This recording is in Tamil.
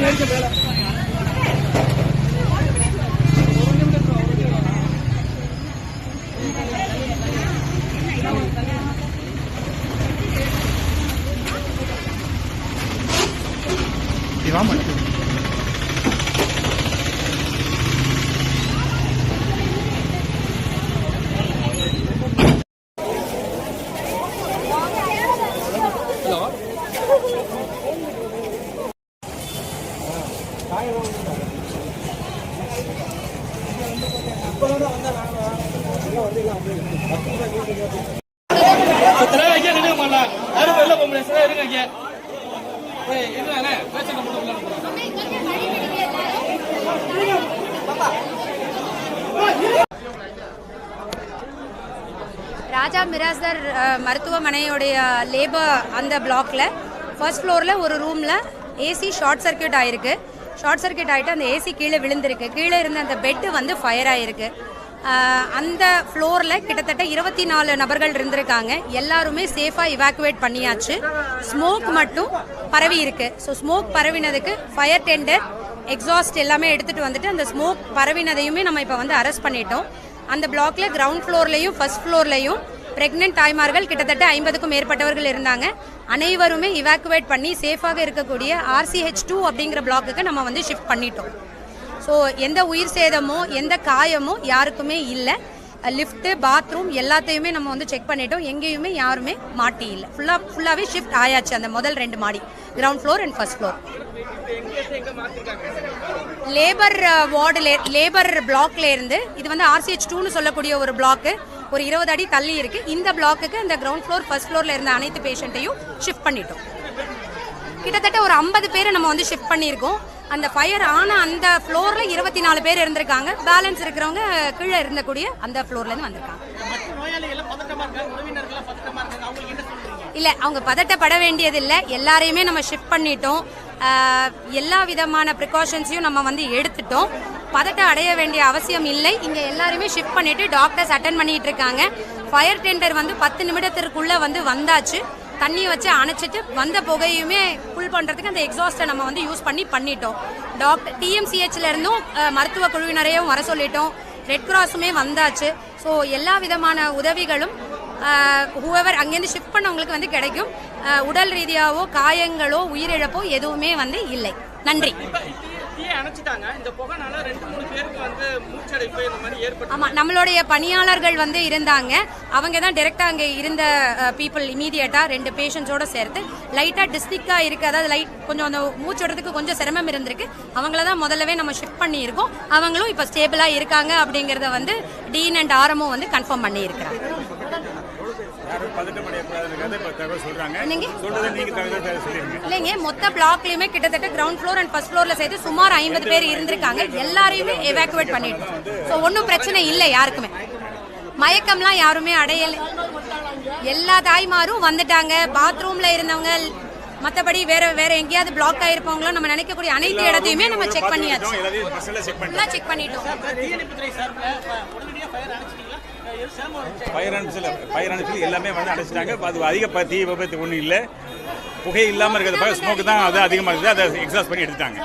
Gracias. தலைவர் ஐயா நினைக்க மாட்டலாம் யாரும் வெளில போக முடியாது. இருங்க ஐயா ராஜா மிராஸ்தர் மருத்துவமனையுடைய லேபர் அந்த பிளாக்ல ஃபர்ஸ்ட் ஃப்ளோரில் ஒரு ரூமில் ஏசி ஷார்ட் சர்க்கியூட் ஆயிருக்கு. ஷார்ட் சர்க்யூட் ஆகிட்டு அந்த ஏசி கீழே விழுந்திருக்கு. கீழே இருந்த அந்த பெட்டு வந்து ஃபயர் ஆயிருக்கு. அந்த ஃப்ளோரில் கிட்டத்தட்ட இருபத்தி நாலு நபர்கள் இருந்திருக்காங்க. எல்லாருமே சேஃபாக இவாக்குவேட் பண்ணியாச்சு. ஸ்மோக் மட்டும் பரவி இருக்கு. ஸோ ஸ்மோக் பரவினதுக்கு ஃபயர் டெண்டர் எக்ஸாஸ்ட் எல்லாமே எடுத்துகிட்டு வந்துட்டு அந்த ஸ்மோக் பரவினதையுமே நம்ம இப்போ வந்து அரெஸ்ட் பண்ணிட்டோம். அந்த பிளாக்ல கிரவுண்ட் ஃப்ளோர்லையும் ஃபர்ஸ்ட் ஃப்ளோர்லையும் பிரெக்னென்ட் தாய்மார்கள் கிட்டத்தட்ட ஐம்பதுக்கும் மேற்பட்டவர்கள் இருந்தாங்க. அனைவருமே இவாக்குவேட் பண்ணி சேஃபாக இருக்கக்கூடிய ஆர்சிஹெச் டூ அப்படிங்கிற பிளாக்குக்கு நம்ம வந்து ஷிஃப்ட் பண்ணிட்டோம். ஸோ எந்த உயிர் சேதமோ எந்த காயமோ யாருக்குமே இல்லை. லிஃப்ட்டு பாத்ரூம் எல்லாத்தையுமே நம்ம வந்து செக் பண்ணிட்டோம். எங்கேயுமே யாருமே மாட்டி இல்லை. ஃபுல்லாக ஃபுல்லாகவே ஷிஃப்ட் ஆயாச்சு அந்த முதல் ரெண்டு மாடி. Ground floor and first floor labour வார்டில் லேபர் பிளாக்ல இருந்து இது வந்து ஆர்சிஹெச் டூன்னு சொல்லக்கூடிய ஒரு பிளாக்கு ஒரு இருபது அடி தள்ளி இருக்குது இந்த பிளாக்குக்கு இந்த கிரவுண்ட் ஃப்ளோர் ஃபர்ஸ்ட் ஃப்ளோரில் இருந்த அனைத்து பேஷண்ட்டையும் ஷிஃப்ட் பண்ணிட்டோம். கிட்டத்தட்ட ஒரு ஐம்பது பேரை நம்ம வந்து ஷிஃப்ட் பண்ணியிருக்கோம். அந்த ஃபயர் ஆன அந்த ஃப்ளோர்ல இருபத்தி நாலு பேர் இருந்திருக்காங்க. பேலன்ஸ் இருக்கிறவங்க கீழே இருந்தக்கூடிய அந்த ஃப்ளோர்ல இருந்து வந்திருக்காங்க. இல்லை அவங்க பதட்டப்பட வேண்டியதில்லை. எல்லாரையுமே நம்ம ஷிஃப்ட் பண்ணிட்டோம். எல்லா விதமான ப்ரிகாஷன்ஸையும் நம்ம வந்து எடுத்துட்டோம். பதட்டம் அடைய வேண்டிய அவசியம் இல்லை. இங்கே எல்லாருமே ஷிஃப்ட் பண்ணிட்டு டாக்டர்ஸ் அட்டன் பண்ணிட்டு இருக்காங்க. ஃபயர் டெண்டர் வந்து பத்து நிமிடத்திற்குள்ள வந்து வந்தாச்சு. தண்ணி வச்சு அணைச்சிட்டு வந்த புகையுமே புல் பண்ணுறதுக்கு அந்த எக்ஸாஸ்ட்டை நம்ம வந்து யூஸ் பண்ணி பண்ணிட்டோம். டாக்டர் டிஎம்சிஹெச்லேருந்தும் மருத்துவ குழுவினரையும் வர சொல்லிட்டோம். ரெட் கிராஸுமே வந்தாச்சு. ஸோ எல்லா விதமான உதவிகளும் ஹூவர் அங்கேருந்து ஷிஃப்ட் பண்ணவங்களுக்கு வந்து கிடைக்கும். உடல் ரீதியாவோ காயங்களோ உயிரிழப்போ எதுவுமே வந்து இல்லை. நன்றி. தீயை அணைச்சிட்டாங்க. இந்த புகைனால ரெண்டு மூணு பேருக்கு வந்து மூச்சடைப்பு இந்த மாதிரி ஏற்பட்டு ஆமாம் நம்மளுடைய பணியாளர்கள் வந்து இருந்தாங்க. அவங்க தான் டேரெக்டாக அங்கே இருந்த பீப்புள் இமீடியட்டாக ரெண்டு பேஷண்ட்ஸோட சேர்த்து லைட்டாக டிஸ்டிக்காக இருக்குது அதாவது லைட் கொஞ்சம் அந்த மூச்சுடுறதுக்கு கொஞ்சம் சிரமம் இருந்திருக்கு. அவங்கள தான் முதல்லவே நம்ம ஷிஃப்ட் பண்ணியிருக்கோம். அவங்களும் இப்போ ஸ்டேபிளாக இருக்காங்க அப்படிங்கிறத வந்து டீன் அண்ட் ஆரமும் வந்து கன்ஃபார்ம் பண்ணியிருக்கிறாங்க. யாரும் பதட்டப்படையக்கூடாதுங்கிறத இப்போ தகவல் சொல்றாங்க. என்னங்க? சொல்றதை நீங்க தகவல் சொல்லிருங்க. இல்லைங்க மொத்த பிளாக்லயுமே கிட்டத்தட்ட கிரவுண்ட் ஃப்ளோர் அண்ட் ஃபர்ஸ்ட் ஃப்ளோர்ல சேர்த்து சுமார் ஐம்பது பேர் இருந்திருக்காங்க. எல்லாரையுமே எவாக்குவேட் பண்ணிட்டோம். ஸோ ஒன்றும் பிரச்சனை இல்லை யாருக்குமே. மயக்கம்லாம் யாருமே அடையல. எல்லா தாய்மாரும் வந்துட்டாங்க. பாத்ரூம்ல இருந்தவங்க மற்றபடி வேற வேற எங்கேயாவது பிளாக் ஆயிருப்பவங்களும் நம்ம நினைக்கக்கூடிய அனைத்து இடத்தையுமே நம்ம செக் பண்ணியாச்சு. செக் பண்ணிட்டோம். ஃபயர் அண்ட் ஃபயர் அண்ட் எல்லாமே வந்து அடைச்சிட்டாங்க. அது அதிக தீ விபத்து ஒன்றும் இல்லை. புகை இல்லாமல் இருக்கிறது ஸ்மோக்கு தான் அது அதிகமாக இருக்குது. அதை எக்ஸாஸ்ட் பண்ணி எடுத்துட்டாங்க.